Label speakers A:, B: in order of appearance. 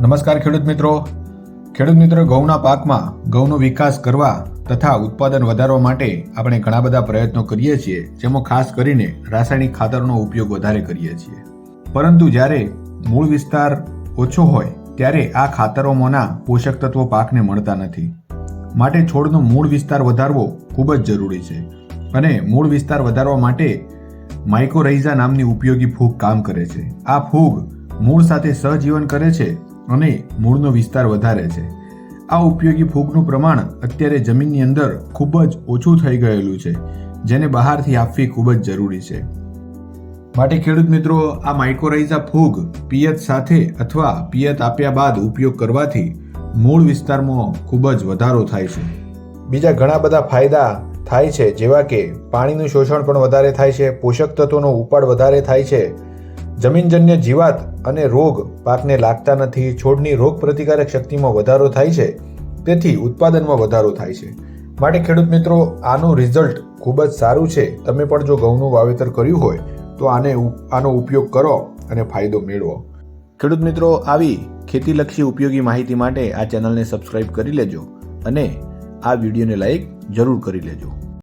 A: નમસ્કાર ખેડૂત મિત્રો. ખેડૂત મિત્રો, ઘઉંના પાકમાં ઘઉંનો વિકાસ કરવા તથા ઉત્પાદન વધારવા માટે આપણે ઘણા બધા પ્રયત્નો કરીએ છીએ, જેમાં ખાસ કરીને રાસાયણિક ખાતરનો ઉપયોગ વધારે કરીએ છીએ. પરંતુ જ્યારે મૂળ વિસ્તાર ઓછો હોય, ત્યારે આ ખાતરોમાંના પોષક તત્વો પાકને મળતા નથી. માટે છોડનો મૂળ વિસ્તાર વધારવો ખૂબ જ જરૂરી છે. અને મૂળ વિસ્તાર વધારવા માટે માઇકોરૈઝા નામની ઉપયોગી ફૂગ કામ કરે છે. આ ફૂગ મૂળ સાથે સહજીવન કરે છે અને મૂળનો વિસ્તાર વધારે છે. આ ઉપયોગી ફૂગનું પ્રમાણ અત્યારે જમીનની અંદર ખૂબ જ ઓછું થઈ ગયેલું છે, જેને બહારથી આપવી ખૂબ જ જરૂરી છે. માટે ખેડૂત મિત્રો, આ માઇકોરાઇઝા ફૂગ પિયત સાથે અથવા પિયત આપ્યા બાદ ઉપયોગ કરવાથી મૂળ વિસ્તારમાં ખૂબ જ વધારો થાય છે. બીજા ઘણા બધા ફાયદા થાય છે, જેવા કે પાણીનું શોષણ પણ વધારે થાય છે, પોષક તત્વોનો ઉપાડ વધારે થાય છે જમીનજન્ય જીવાત અને રોગ પાકને લાગતા નથી, છોડની રોગ પ્રતિકારક શક્તિમાં વધારો થાય છે, તેથી ઉત્પાદનમાં વધારો થાય છે. માટે ખેડૂત મિત્રો, આનું રિઝલ્ટ ખૂબ જ સારું છે. તમે પણ જો ઘઉંનું વાવેતર કર્યું હોય, તો આને આનો ઉપયોગ કરો અને ફાયદો મેળવો. ખેડૂત મિત્રો, આવી ખેતીલક્ષી ઉપયોગી માહિતી માટે આ ચેનલને સબસ્ક્રાઇબ કરી લેજો અને આ વિડીયોને લાઈક જરૂર કરી લેજો.